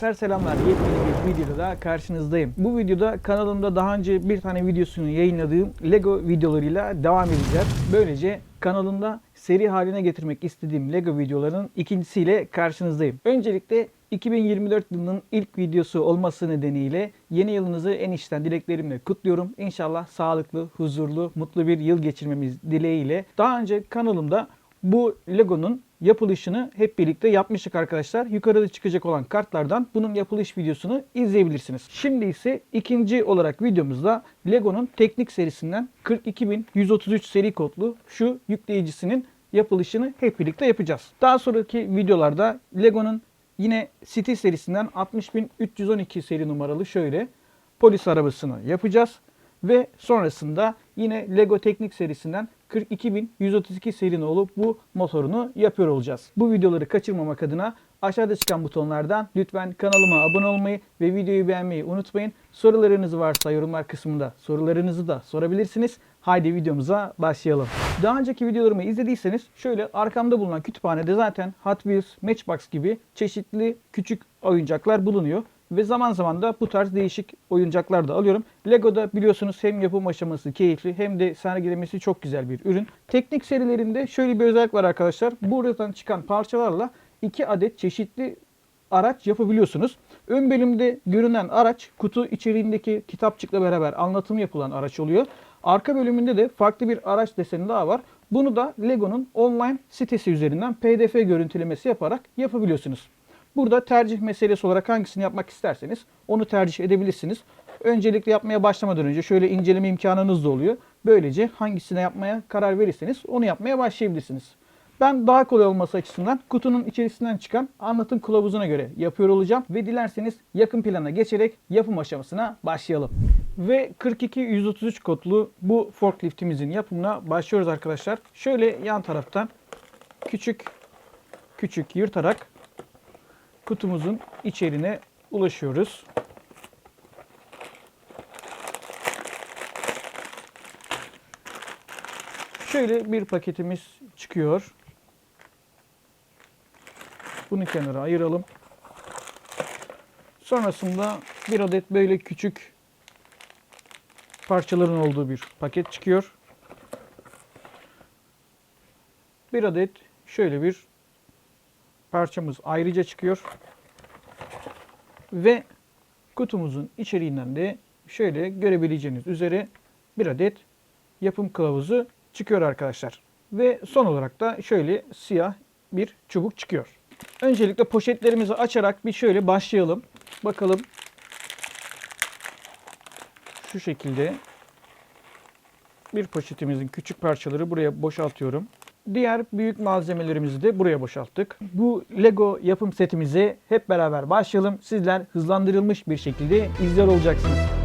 Arkadaşlar selamlar. Yepyeni bir videoda karşınızdayım. Bu videoda kanalımda daha önce bir tane videosunu yayınladığım Lego videolarıyla devam edeceğiz. Böylece kanalımda seri haline getirmek istediğim Lego videoların ikincisiyle karşınızdayım. Öncelikle 2024 yılının ilk videosu olması nedeniyle yeni yılınızı en içten dileklerimle kutluyorum. İnşallah sağlıklı, huzurlu, mutlu bir yıl geçirmemiz dileğiyle. Daha önce kanalımda bu Lego'nun yapılışını hep birlikte yapmıştık arkadaşlar. Yukarıda çıkacak olan kartlardan bunun yapılış videosunu izleyebilirsiniz. Şimdi ise ikinci olarak videomuzda Lego'nun teknik serisinden 42133 seri kodlu şu yükleyicisinin yapılışını hep birlikte yapacağız. Daha sonraki videolarda Lego'nun yine City serisinden 60312 seri numaralı şöyle polis arabasını yapacağız. Ve sonrasında yine Lego Teknik serisinden 42132 serinin olup bu motorunu yapıyor olacağız. Bu videoları kaçırmamak adına aşağıda çıkan butonlardan lütfen kanalıma abone olmayı ve videoyu beğenmeyi unutmayın. Sorularınız varsa yorumlar kısmında sorularınızı da sorabilirsiniz. Haydi videomuza başlayalım. Daha önceki videolarımı izlediyseniz şöyle arkamda bulunan kütüphanede zaten Hot Wheels, Matchbox gibi çeşitli küçük oyuncaklar bulunuyor. Ve zaman zaman da bu tarz değişik oyuncaklar da alıyorum. Lego'da biliyorsunuz hem yapım aşaması keyifli hem de sergilemesi çok güzel bir ürün. Teknik serilerinde şöyle bir özellik var arkadaşlar. Buradan çıkan parçalarla iki adet çeşitli araç yapabiliyorsunuz. Ön bölümde görünen araç kutu içeriğindeki kitapçıkla beraber anlatım yapılan araç oluyor. Arka bölümünde de farklı bir araç deseni daha var. Bunu da Lego'nun online sitesi üzerinden PDF görüntülemesi yaparak yapabiliyorsunuz. Burada tercih meselesi olarak hangisini yapmak isterseniz onu tercih edebilirsiniz. Öncelikle yapmaya başlamadan önce şöyle inceleme imkanınız da oluyor. Böylece hangisine yapmaya karar verirseniz onu yapmaya başlayabilirsiniz. Ben daha kolay olması açısından kutunun içerisinden çıkan anlatım kılavuzuna göre yapıyor olacağım ve dilerseniz yakın plana geçerek yapım aşamasına başlayalım. Ve 42133 kodlu bu forkliftimizin yapımına başlıyoruz arkadaşlar. Şöyle yan taraftan küçük küçük yırtarak kutumuzun içerine ulaşıyoruz. Şöyle bir paketimiz çıkıyor. Bunu kenara ayıralım. Sonrasında bir adet böyle küçük parçaların olduğu bir paket çıkıyor. Bir adet şöyle bir parçamız ayrıca çıkıyor. Ve kutumuzun içeriğinden de şöyle görebileceğiniz üzere bir adet yapım kılavuzu çıkıyor arkadaşlar. Ve son olarak da şöyle siyah bir çubuk çıkıyor. Öncelikle poşetlerimizi açarak bir şöyle başlayalım. Bakalım şu şekilde bir poşetimizin küçük parçaları buraya boşaltıyorum. Diğer büyük malzemelerimizi de buraya boşalttık. Bu Lego yapım setimize hep beraber başlayalım. Sizler hızlandırılmış bir şekilde izler olacaksınız.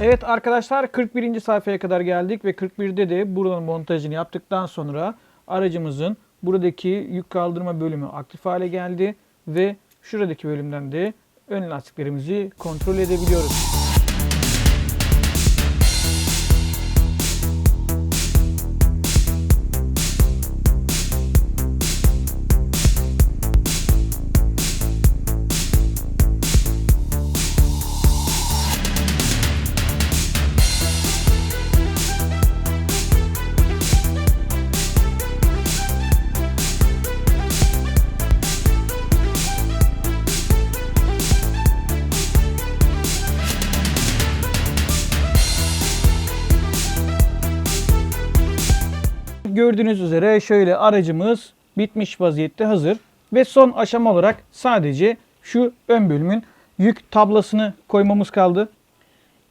Evet arkadaşlar 41. sayfaya kadar geldik ve 41'de de buranın montajını yaptıktan sonra aracımızın buradaki yük kaldırma bölümü aktif hale geldi ve şuradaki bölümden de ön lastiklerimizi kontrol edebiliyoruz. Gördüğünüz üzere şöyle aracımız bitmiş vaziyette hazır. Ve son aşama olarak sadece şu ön bölümün yük tablasını koymamız kaldı.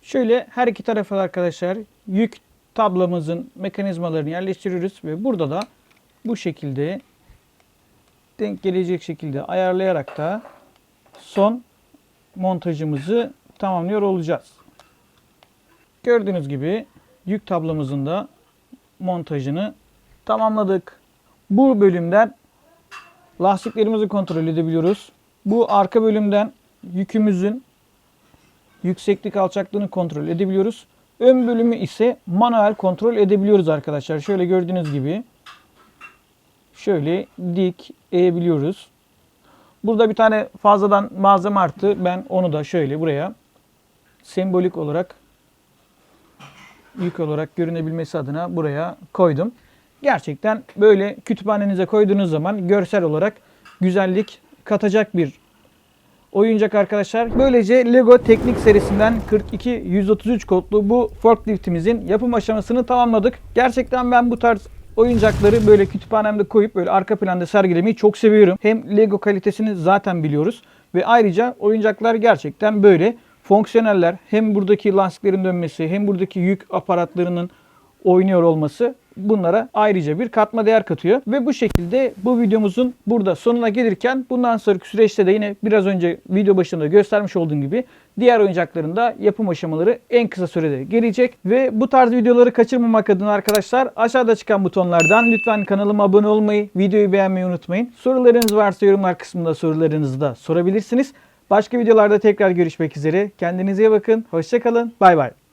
Şöyle her iki tarafa arkadaşlar yük tablamızın mekanizmalarını yerleştiriyoruz ve burada da bu şekilde denk gelecek şekilde ayarlayarak da son montajımızı tamamlıyor olacağız. Gördüğünüz gibi yük tablamızın da montajını tamamladık. Bu bölümden lastiklerimizi kontrol edebiliyoruz. Bu arka bölümden yükümüzün yükseklik alçaklığını kontrol edebiliyoruz. Ön bölümü ise manuel kontrol edebiliyoruz arkadaşlar. Şöyle gördüğünüz gibi şöyle dik eğebiliyoruz. Burada bir tane fazladan malzeme arttı. Ben onu da şöyle buraya sembolik olarak yük olarak görünebilmesi adına buraya koydum. Gerçekten böyle kütüphanenize koyduğunuz zaman görsel olarak güzellik katacak bir oyuncak arkadaşlar. Böylece Lego Teknik serisinden 42 133 kodlu bu forkliftimizin yapım aşamasını tamamladık. Gerçekten ben bu tarz oyuncakları böyle kütüphanemde koyup böyle arka planda sergilemeyi çok seviyorum. Hem Lego kalitesini zaten biliyoruz ve ayrıca oyuncaklar gerçekten böyle fonksiyoneller hem buradaki lastiklerin dönmesi hem buradaki yük aparatlarının oynuyor olması bunlara ayrıca bir katma değer katıyor. Ve bu şekilde bu videomuzun burada sonuna gelirken bundan sonraki süreçte de yine biraz önce video başında göstermiş olduğum gibi diğer oyuncakların da yapım aşamaları en kısa sürede gelecek. Ve bu tarz videoları kaçırmamak adına arkadaşlar aşağıda çıkan butonlardan lütfen kanalıma abone olmayı, videoyu beğenmeyi unutmayın. Sorularınız varsa yorumlar kısmında sorularınızı da sorabilirsiniz. Başka videolarda tekrar görüşmek üzere. Kendinize iyi bakın. Hoşçakalın. Bay bay.